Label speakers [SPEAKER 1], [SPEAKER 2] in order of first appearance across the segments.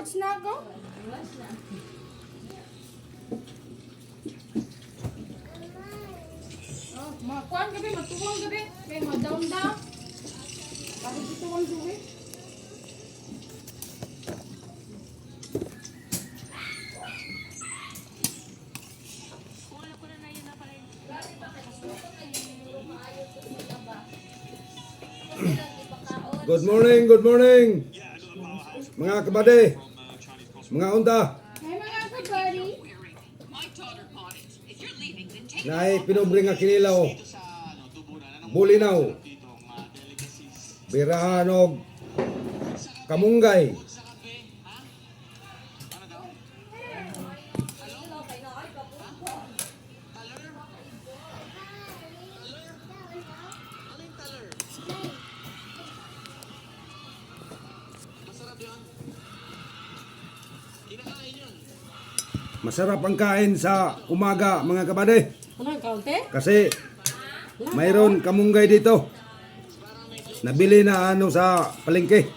[SPEAKER 1] Pots na ako. Oh, mga kuan gabi, matuwang gabi. Kaya down. Bakit ituwang gabi?
[SPEAKER 2] Good morning, good morning. Mga kabady, mga unta,
[SPEAKER 1] Ay mga kabari.
[SPEAKER 2] naay pinubre nga kinilaw, bulinaw, birahan og kamunggay. Masarap ang kain sa umaga mga
[SPEAKER 1] kaunti?
[SPEAKER 2] Kasi mayroon kamunggay dito. Nabili na ano sa palengke.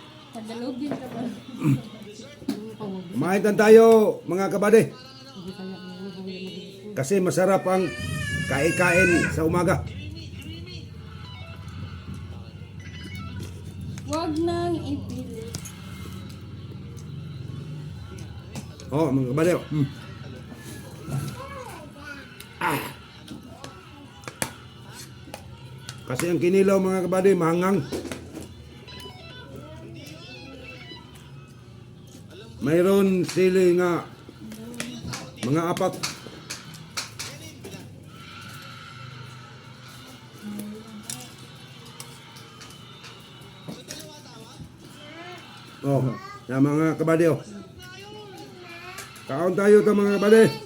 [SPEAKER 2] Kumain tayo mga kabady. Kasi masarap ang kain-kain sa umaga.
[SPEAKER 1] Huwag nang ipilit.
[SPEAKER 2] Oh, mga kabady. Hmm. Ah. Kasi ang kinilaw mga kabady, mahangang. Mayroon sili nga mga apat. Oh, na mga kabady oh. Kaon tayo ta mga kabady.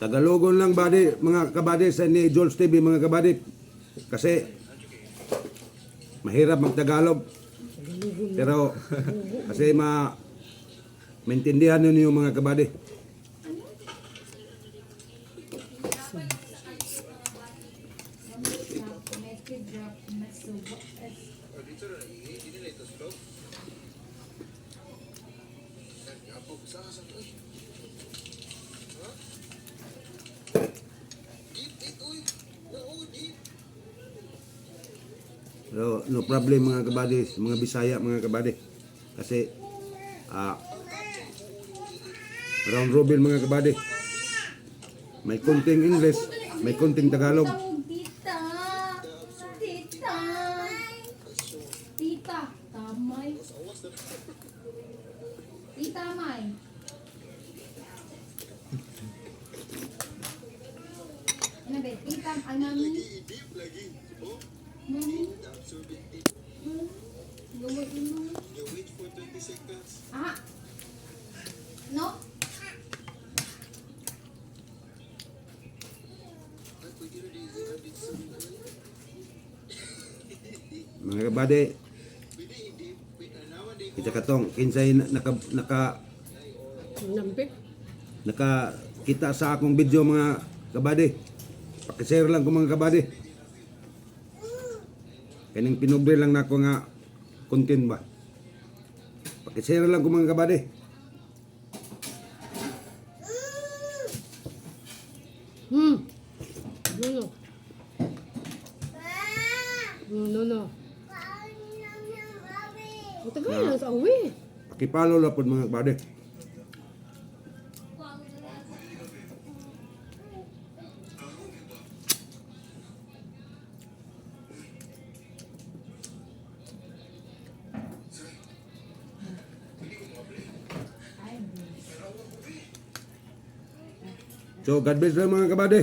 [SPEAKER 2] Tagalogon lang body, mga kabady sa ni Jules TV mga kabady. Kasi mahirap magtagalog. Pero kasi ma maintindihan yung mga kabady. Pero no problem mga kabady, mga Bisaya mga kabady. Kasi ah round robin mga kabady. May konting English, may konting Tagalog.
[SPEAKER 1] Tita May! Ano ba? Tita, ang mami? Mami? Gawin mo. Ah! No?
[SPEAKER 2] Mga kabady, kita katong kinsay na- naka naka
[SPEAKER 3] Nampik.
[SPEAKER 2] naka kita sa akong video mga kabady. Paki-share lang ko mga kabady. Kaning pinubre lang nako nga content ba. Paki-share lang ko mga kabady.
[SPEAKER 3] Hmm. No, no, no. Ang tagal lang sa uwi.
[SPEAKER 2] Pakipalo lang po mga kabady. So, God bless lang mga kabady.